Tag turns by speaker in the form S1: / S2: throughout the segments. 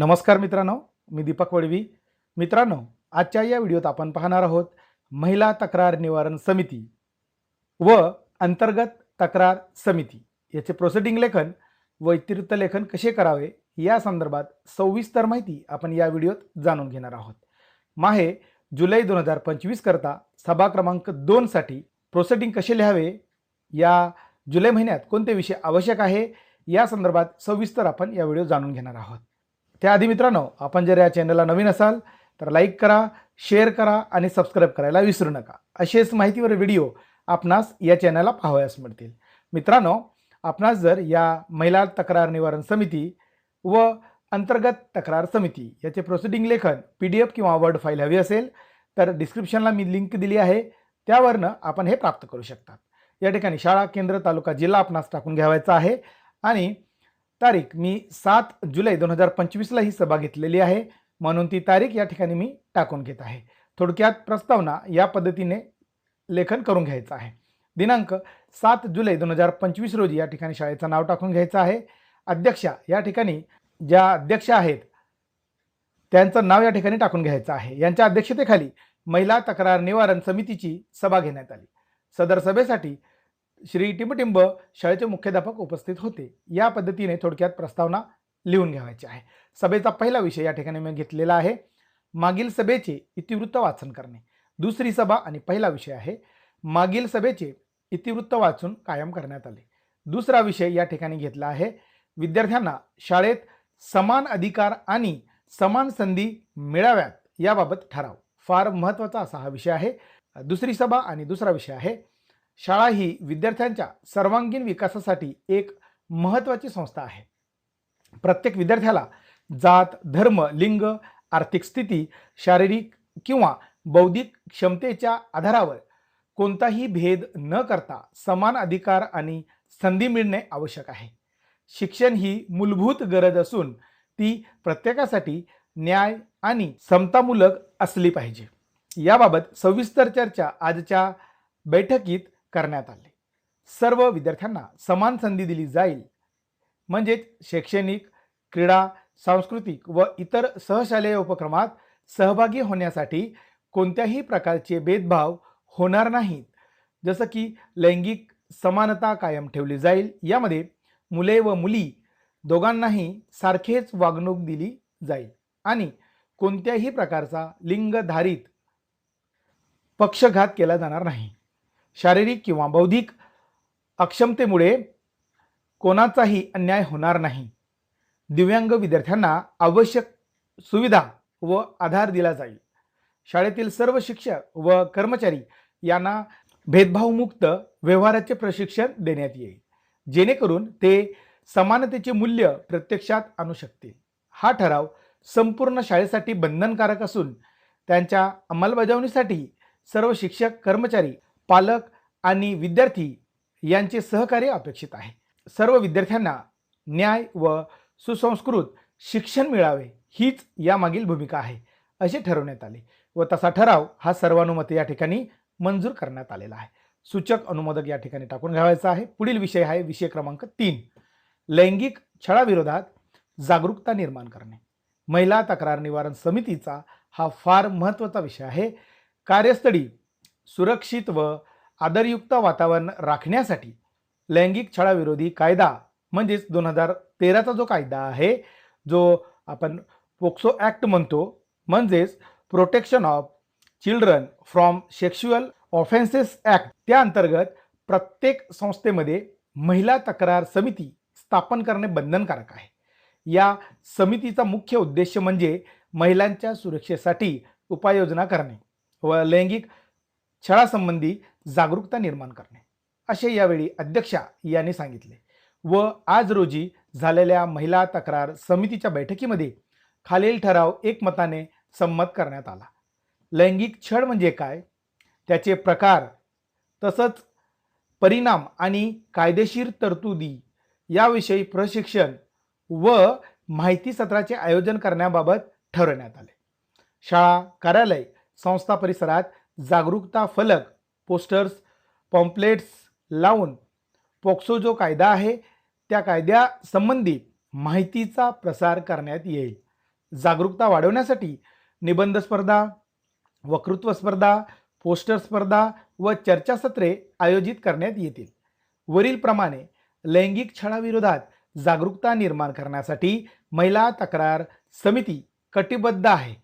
S1: नमस्कार मित्रांनो मी दीपक वडवी मित्रांनो आजच्या या व्हिडिओत आपण पाहणार आहोत महिला तक्रार निवारण समिती व अंतर्गत तक्रार समिती. याचे प्रोसिडिंग लेखन व इतिरिक्त लेखन कसे करावे या संदर्भात सविस्तर माहिती आपण या व्हिडिओत जाणून घेणार आहोत. माहे जुलै दोन हजार पंचवीस करता सभा क्रमांक दोनसाठी प्रोसिडिंग कसे लिहावे? या जुलै महिन्यात कोणते विषय आवश्यक आहे? या संदर्भात सविस्तर आपण या व्हिडिओ जाणून घेणार आहोत. त्याआधी मित्रांनो आपण जर या चॅनलला नवीन असाल तर लाईक करा शेअर करा आणि सबस्क्राईब करायला विसरू नका. असेच माहितीवर व्हिडिओ आपणास या चॅनलला पाहावयास मिळतील. मित्रांनो आपणास जर या महिला तक्रार निवारण समिती व अंतर्गत तक्रार समिती याचे प्रोसिडिंग लेखन पी डी एफ किंवा वर्ड फाईल हवी असेल तर डिस्क्रिप्शनला मी लिंक दिली आहे. त्यावरनं आपण हे प्राप्त करू शकतात. या ठिकाणी शाळा केंद्र तालुका जिल्हा आपणास टाकून घ्यावायचा आहे आणि तारीख मी सात जुलै दोन हजार पंचवीसला ही सभा घेतलेली आहे. म्हणून ती तारीख या ठिकाणी मी टाकून घेत आहे. थोडक्यात प्रस्तावना या पद्धतीने लेखन करून घ्यायचं आहे. दिनांक सात जुलै दोन हजार पंचवीस रोजी या ठिकाणी शाळेचं नाव टाकून घ्यायचं आहे. अध्यक्षा या ठिकाणी ज्या अध्यक्षा आहेत त्यांचं नाव या ठिकाणी टाकून घ्यायचं आहे. यांच्या अध्यक्षतेखाली महिला तक्रार निवारण समितीची सभा घेण्यात आली. सदर सभेसाठी श्री टिंबटिंब शाळेचे मुख्याध्यापक उपस्थित होते. या पद्धतीने थोडक्यात प्रस्तावना लिहून घ्यावायची आहे. सभेचा पहिला विषय या ठिकाणी मी घेतलेला आहे. मागील सभेचे इतिवृत्त वाचन करणे. दुसरी सभा आणि पहिला विषय आहे. मागील सभेचे इतिवृत्त वाचून कायम करण्यात आले. दुसरा विषय या ठिकाणी घेतला आहे. विद्यार्थ्यांना शाळेत समान अधिकार आणि समान संधी मिळाव्यात याबाबत ठराव. फार महत्त्वाचा असा हा विषय आहे. दुसरी सभा आणि दुसरा विषय आहे. शाळा ही विद्यार्थ्यांच्या सर्वांगीण विकासासाठी एक महत्त्वाची संस्था आहे. प्रत्येक विद्यार्थ्याला जात धर्म लिंग आर्थिक स्थिती शारीरिक किंवा बौद्धिक क्षमतेच्या आधारावर कोणताही भेद न करता समान अधिकार आणि संधी मिळणे आवश्यक आहे. शिक्षण ही मूलभूत गरज असून ती प्रत्येकासाठी न्याय आणि समतामूलक असली पाहिजे. याबाबत सविस्तर चर्चा आजच्या बैठकीत करण्यात आले. सर्व विद्यार्थ्यांना समान संधी दिली जाईल. म्हणजेच शैक्षणिक क्रीडा सांस्कृतिक व इतर सहशालेय उपक्रमात सहभागी होण्यासाठी कोणत्याही प्रकारचे भेदभाव होणार नाहीत. जसं की लैंगिक समानता कायम ठेवली जाईल. यामध्ये मुले व मुली दोघांनाही सारखेच वागणूक दिली जाईल. आणि कोणत्याही प्रकारचा लिंगधारित पक्षघात केला जाणार नाही. शारीरिक किंवा बौद्धिक अक्षमतेमुळे कोणाचाही अन्याय होणार नाही. दिव्यांग विद्यार्थ्यांना आवश्यक सुविधा व आधार दिला जाईल. शाळेतील सर्व शिक्षक व कर्मचारी यांना भेदभावमुक्त व्यवहाराचे प्रशिक्षण देण्यात येईल. जेणेकरून ते समानतेचे मूल्य प्रत्यक्षात आणू शकतील. हा ठराव संपूर्ण शाळेसाठी बंधनकारक असून त्यांच्या अंमलबजावणीसाठी सर्व शिक्षक कर्मचारी पालक आणि विद्यार्थी यांचे सहकार्य अपेक्षित आहे. सर्व विद्यार्थ्यांना न्याय व सुसंस्कृत शिक्षण मिळावे हीच यामागील भूमिका आहे असे ठरवण्यात आले व तसा ठराव हा सर्वानुमते या ठिकाणी मंजूर करण्यात आलेला आहे. सूचक अनुमोदक या ठिकाणी टाकून घ्यावायचा आहे. पुढील विषय आहे विषय क्रमांक तीन लैंगिक छळाविरोधात जागरूकता निर्माण करणे. महिला तक्रार निवारण समितीचा हा फार महत्त्वाचा विषय आहे. कार्यस्थळी सुरक्षित व आदरयुक्त वातावरण राखण्यासाठी लैंगिक छळाविरोधी कायदा म्हणजेच दोन हजार तेराचा जो कायदा आहे जो आपण पोक्सो ॲक्ट म्हणतो म्हणजेच protection of children from sexual offences act. त्या अंतर्गत प्रत्येक संस्थेमध्ये महिला तक्रार समिती स्थापन करणे बंधनकारक आहे. या समितीचा मुख्य उद्देश म्हणजे महिलांच्या सुरक्षेसाठी उपाययोजना करणे व लैंगिक छळासंबंधी जागरूकता निर्माण करणे. असे यावेळी अध्यक्षा यांनी सांगितले. व आज रोजी झालेल्या महिला तक्रार समितीच्या बैठकीमध्ये खालील ठराव एकमताने संमत करण्यात आला. लैंगिक छळ म्हणजे काय? त्याचे प्रकार तसंच परिणाम आणि कायदेशीर तरतुदी याविषयी प्रशिक्षण व माहिती सत्राचे आयोजन करण्याबाबत ठरवण्यात आले. शाळा कार्यालय संस्था परिसरात जागरूकता फलक पोस्टर्स पॉम्पलेट्स लावून पोक्सो जो कायदा आहे त्या कायद्यासंबंधी माहितीचा प्रसार करण्यात येईल. जागरूकता वाढवण्यासाठी निबंध स्पर्धा वक्तृत्व स्पर्धा पोस्टर स्पर्धा व चर्चासत्रे आयोजित करण्यात येतील. वरीलप्रमाणे लैंगिक छळाविरोधात जागरूकता निर्माण करण्यासाठी महिला तक्रार समिती कटिबद्ध आहे.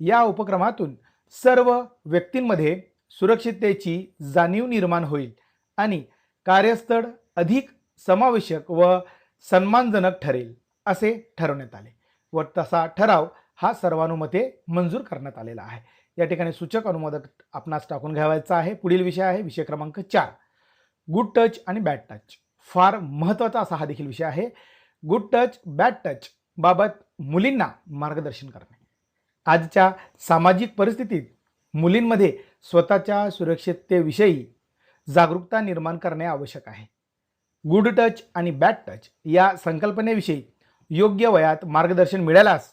S1: या उपक्रमातून सर्व व्यक्तींमध्ये सुरक्षिततेची जाणीव निर्माण होईल आणि कार्यस्थळ अधिक समावेशक व सन्मानजनक ठरेल असे ठरवण्यात आले. व तसा ठराव हा सर्वानुमते मंजूर करण्यात आलेला आहे. या ठिकाणी सूचक अनुमोदक आपणास टाकून घ्यावायचा आहे. पुढील विषय आहे विषय क्रमांक चार. गुड टच आणि बॅड टच फार महत्त्वाचा असा हा देखील विषय आहे. गुड टच बॅड टच बाबत मुलींना मार्गदर्शन करणे. आजच्या सामाजिक परिस्थितीत मुलींमध्ये स्वतःच्या सुरक्षिततेविषयी जागरूकता निर्माण करणे आवश्यक आहे. गुड टच आणि बॅड टच या संकल्पनेविषयी योग्य वयात मार्गदर्शन मिळाल्यास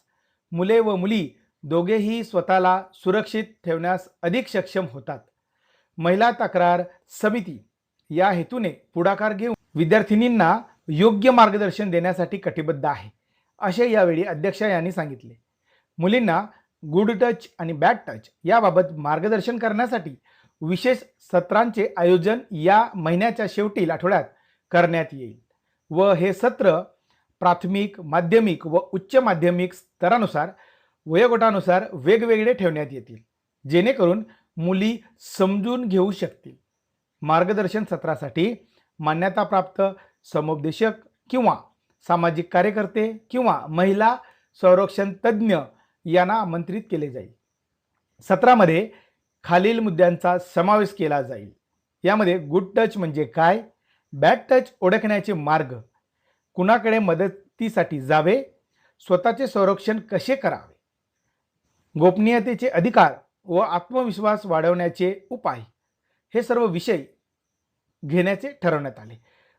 S1: मुले व मुली दोघेही स्वतःला सुरक्षित ठेवण्यास अधिक सक्षम होतात. महिला तक्रार समिती या हेतूने पुढाकार घेऊन विद्यार्थिनींना योग्य मार्गदर्शन देण्यासाठी कटिबद्ध आहे असे यावेळी अध्यक्षा यांनी सांगितले. मुलींना गुड टच आणि बॅड टच याबाबत मार्गदर्शन करण्यासाठी विशेष सत्रांचे आयोजन या महिन्याच्या शेवटील आठवड्यात करण्यात येईल. व हे सत्र प्राथमिक माध्यमिक व उच्च माध्यमिक स्तरानुसार वयोगटानुसार वेगवेगळे ठेवण्यात येतील जेणेकरून मुली समजून घेऊ शकतील. मार्गदर्शन सत्रासाठी मान्यताप्राप्त समुपदेशक किंवा सामाजिक कार्यकर्ते किंवा महिला संरक्षण तज्ज्ञ यांना आमंत्रित केले जाईल. सत्रामध्ये खालील मुद्द्यांचा समावेश केला जाईल. यामध्ये गुड टच म्हणजे काय? बॅड टच ओळखण्याचे मार्ग. कुणाकडे मदतीसाठी जावे? स्वतःचे संरक्षण कसे करावे? गोपनीयतेचे अधिकार व आत्मविश्वास वाढवण्याचे उपाय. हे सर्व विषय घेण्याचे ठरवण्यात आले.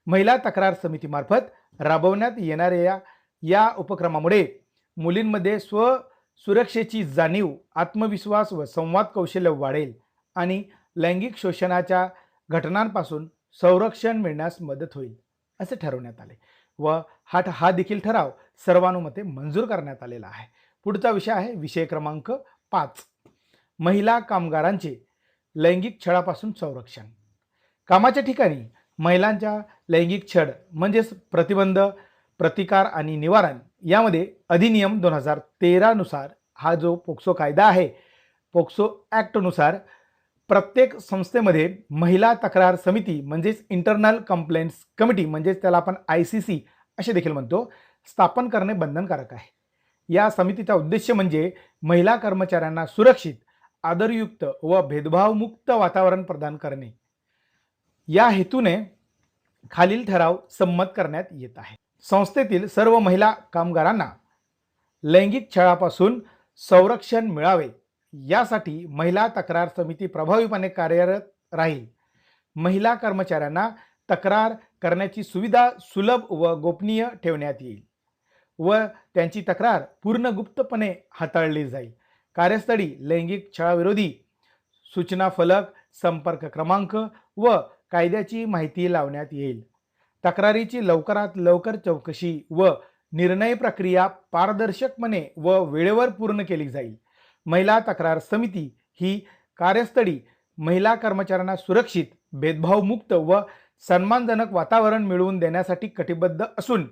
S1: महिला तक्रार समितीमार्फत राबवण्यात येणाऱ्या या- या उपक्रमामुळे मुलींमध्ये स्व सुरक्षेची जाणीव आत्मविश्वास व संवाद कौशल्य वाढेल आणि लैंगिक शोषणाच्या घटनांपासून संरक्षण मिळण्यास मदत होईल असे ठरवण्यात आले. व हा हा देखील ठराव सर्वानुमते मंजूर करण्यात आलेला आहे. पुढचा विषय आहे विषय क्रमांक पाच. महिला कामगारांचे लैंगिक छळापासून संरक्षण. कामाच्या ठिकाणी महिलांच्या लैंगिक छळ म्हणजेच प्रतिबंध प्रतिकार आणि निवारण यामध्ये अधिनियम दोन हजार तेरानुसार हा जो पोक्सो कायदा आहे पोक्सो ॲक्टनुसार प्रत्येक संस्थेमध्ये महिला तक्रार समिती म्हणजेच इंटरनल कंप्लेंट्स कमिटी म्हणजेच त्याला आपण आय सी सी असे देखील म्हणतो स्थापन करणे बंधनकारक आहे. या समितीचा उद्देश म्हणजे महिला कर्मचाऱ्यांना सुरक्षित आदरयुक्त व भेदभावमुक्त वातावरण प्रदान करणे. या हेतूने खालील ठराव संमत करण्यात येत आहे. संस्थेतील सर्व महिला कामगारांना लैंगिक छळापासून संरक्षण मिळावे यासाठी महिला तक्रार समिती प्रभावीपणे कार्यरत राहील. महिला कर्मचाऱ्यांना तक्रार करण्याची सुविधा सुलभ व गोपनीय ठेवण्यात येईल व त्यांची तक्रार पूर्ण गुप्तपणे हाताळली जाईल. कार्यस्थळी लैंगिक छळाविरोधी सूचना फलक संपर्क क्रमांक व कायद्याची माहिती लावण्यात येईल. तक्रारीची लवकरात लवकर चौकशी व निर्णय प्रक्रिया पारदर्शकपणे व वेळेवर पूर्ण केली जाईल. महिला तक्रार समिती ही कार्यस्थळी महिला कर्मचाऱ्यांना सुरक्षित भेदभावमुक्त व सन्मानजनक वातावरण मिळवून देण्यासाठी कटिबद्ध असून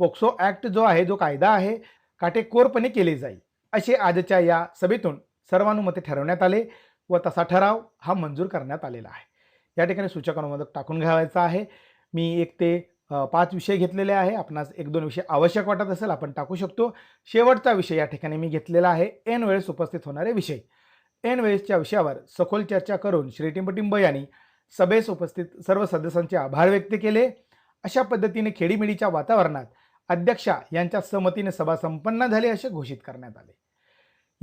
S1: पोक्सो ॲक्ट जो आहे जो कायदा आहे काटेकोरपणे केले जाईल. असे आजच्या या सभेतून सर्वानुमते ठरवण्यात आले व तसा ठराव हा मंजूर करण्यात आलेला आहे. या ठिकाणी सूचक अनुमोदक टाकून घ्यावायचा आहे. मी एक ते पाच विषय घेतलेले आहे. आपणास एक दोन विषय आवश्यक वाटत असेल आपण टाकू शकतो. शेवटचा विषय या ठिकाणी मी घेतलेला आहे. ऐन वेळेस उपस्थित होणारे विषय. ऐन वेळेसच्या विषयावर सखोल चर्चा करून श्री टिंबटिंब यांनी सभेस उपस्थित सर्व सदस्यांचे आभार व्यक्त केले. अशा पद्धतीने खेडीमेडीच्या वातावरणात अध्यक्षा यांच्या सहमतीने सभा संपन्न झाली असे घोषित करण्यात आले.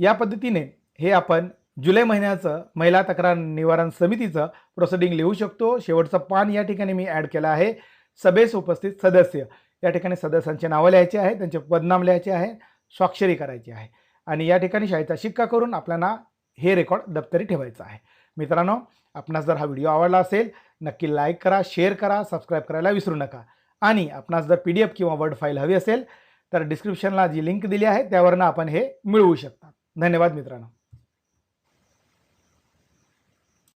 S1: या पद्धतीने हे आपण जुलै महिन्याचं महिला तक्रार निवारण समितीचं प्रोसिडिंग लिहू शकतो. शेवटचं पान या ठिकाणी मी ॲड केलं आहे. सभेस उपस्थित सदस्य. या ठिकाणी सदस्यांचे नावं लिहायचे आहे त्यांचे पदनाम लिहायचे आहे स्वाक्षरी करायची आहे. आणि या ठिकाणी शाळेचा शिक्का करून आपल्याला हे रेकॉर्ड दप्तरी ठेवायचं आहे. मित्रांनो आपणास जर हा व्हिडिओ आवडला असेल नक्की लाईक करा शेअर करा सबस्क्राईब करायला विसरू नका. आणि आपणास जर पी डी एफ किंवा वर्ड फाईल हवी असेल तर डिस्क्रिप्शनला जी लिंक दिली आहे त्यावरनं आपण हे मिळवू शकता. धन्यवाद मित्रांनो.